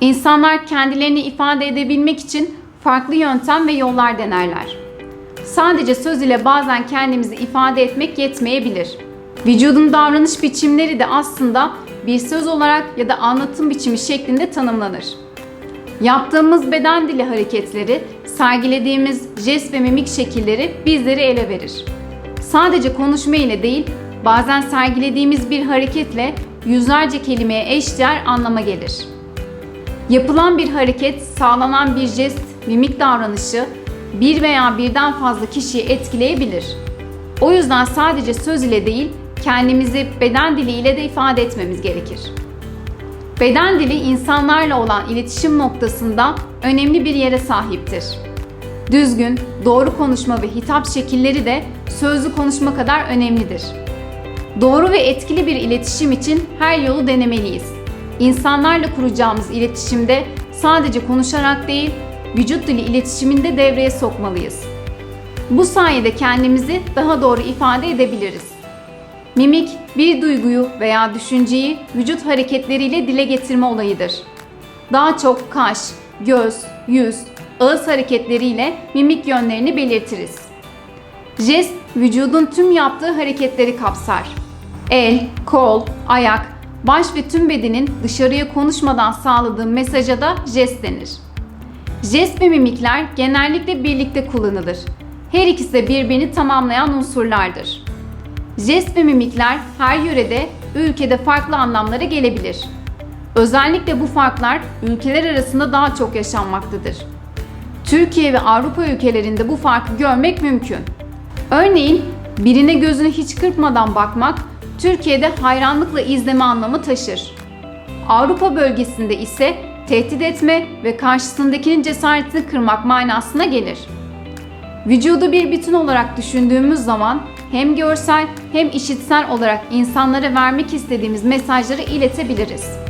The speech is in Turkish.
İnsanlar kendilerini ifade edebilmek için farklı yöntem ve yollar denerler. Sadece söz ile bazen kendimizi ifade etmek yetmeyebilir. Vücudun davranış biçimleri de aslında bir söz olarak ya da anlatım biçimi şeklinde tanımlanır. Yaptığımız beden dili hareketleri, sergilediğimiz jest ve mimik şekilleri bizleri ele verir. Sadece konuşma ile değil, bazen sergilediğimiz bir hareketle yüzlerce kelimeye eşdeğer anlama gelir. Yapılan bir hareket, sağlanan bir jest, mimik davranışı bir veya birden fazla kişiyi etkileyebilir. O yüzden sadece söz ile değil, kendimizi beden dili ile de ifade etmemiz gerekir. Beden dili insanlarla olan iletişim noktasında önemli bir yere sahiptir. Düzgün, doğru konuşma ve hitap şekilleri de sözlü konuşma kadar önemlidir. Doğru ve etkili bir iletişim için her yolu denemeliyiz. İnsanlarla kuracağımız iletişimde sadece konuşarak değil, vücut dili iletişiminde devreye sokmalıyız. Bu sayede kendimizi daha doğru ifade edebiliriz. Mimik, bir duyguyu veya düşünceyi vücut hareketleriyle dile getirme olayıdır. Daha çok kaş, göz, yüz, ağız hareketleriyle mimik yönlerini belirtiriz. Jest, vücudun tüm yaptığı hareketleri kapsar. El, kol, ayak, baş ve tüm bedenin dışarıya konuşmadan sağladığı mesaja da jest denir. Jest ve mimikler genellikle birlikte kullanılır. Her ikisi de birbirini tamamlayan unsurlardır. Jest ve mimikler her yörede, ülkede farklı anlamlara gelebilir. Özellikle bu farklar ülkeler arasında daha çok yaşanmaktadır. Türkiye ve Avrupa ülkelerinde bu farkı görmek mümkün. Örneğin birine gözünü hiç kırpmadan bakmak Türkiye'de hayranlıkla izleme anlamı taşır. Avrupa bölgesinde ise tehdit etme ve karşısındakinin cesaretini kırmak manasına gelir. Vücudu bir bütün olarak düşündüğümüz zaman hem görsel hem işitsel olarak insanlara vermek istediğimiz mesajları iletebiliriz.